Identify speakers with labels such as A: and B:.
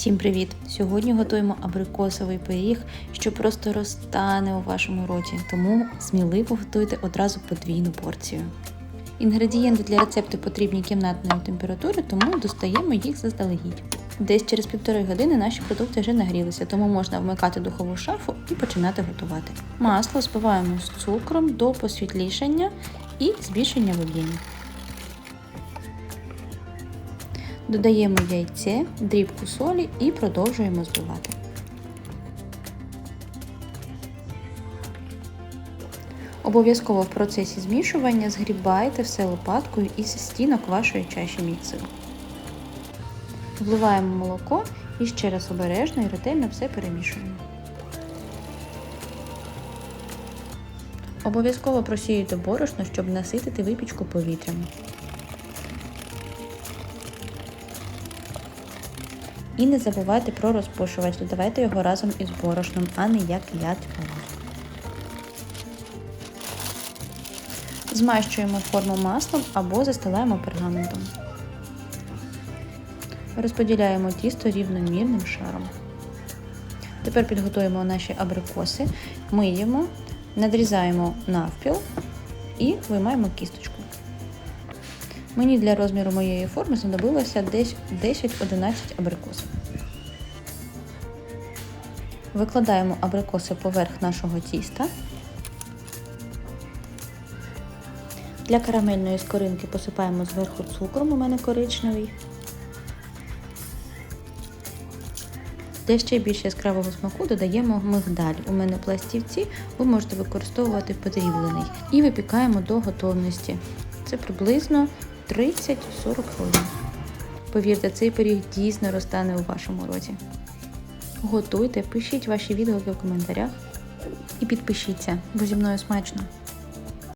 A: Всім привіт! Сьогодні готуємо абрикосовий пиріг, що просто розтане у вашому роті, тому сміливо готуйте одразу подвійну порцію. Інгредієнти для рецепту потрібні кімнатної температури, тому достаємо їх заздалегідь. Десь через півтори години наші продукти вже нагрілися, тому можна вмикати духову шафу і починати готувати. Масло збиваємо з цукром до посвітлішання і збільшення в Додаємо яйце, дрібку солі і продовжуємо збивати. Обов'язково в процесі змішування згрібайте все лопаткою із стінок вашої чаші міксеру. Вливаємо молоко і ще раз обережно і ретельно все перемішуємо. Обов'язково просіюйте борошно, щоб наситити випічку повітрям. І не забувайте про розпушувач, додавайте його разом із борошном, а не як я тепер. Змащуємо форму маслом або застилаємо пергаментом. Розподіляємо тісто рівномірним шаром. Тепер підготуємо наші абрикоси, миємо, надрізаємо навпіл і виймаємо кісточку. Мені для розміру моєї форми знадобилося десь 10-11 абрикосів. Викладаємо абрикоси поверх нашого тіста. Для карамельної скоринки посипаємо зверху цукром, у мене коричневий. Для ще більш яскравого смаку додаємо мигдаль. У мене пластівці, ви можете використовувати подріблений. І випікаємо до готовності. Це приблизно 30-40 хвилин. Повірте, цей пиріг дійсно розтане у вашому роті. Готуйте, пишіть ваші відгуки в коментарях і підпишіться, бо зі мною смачно.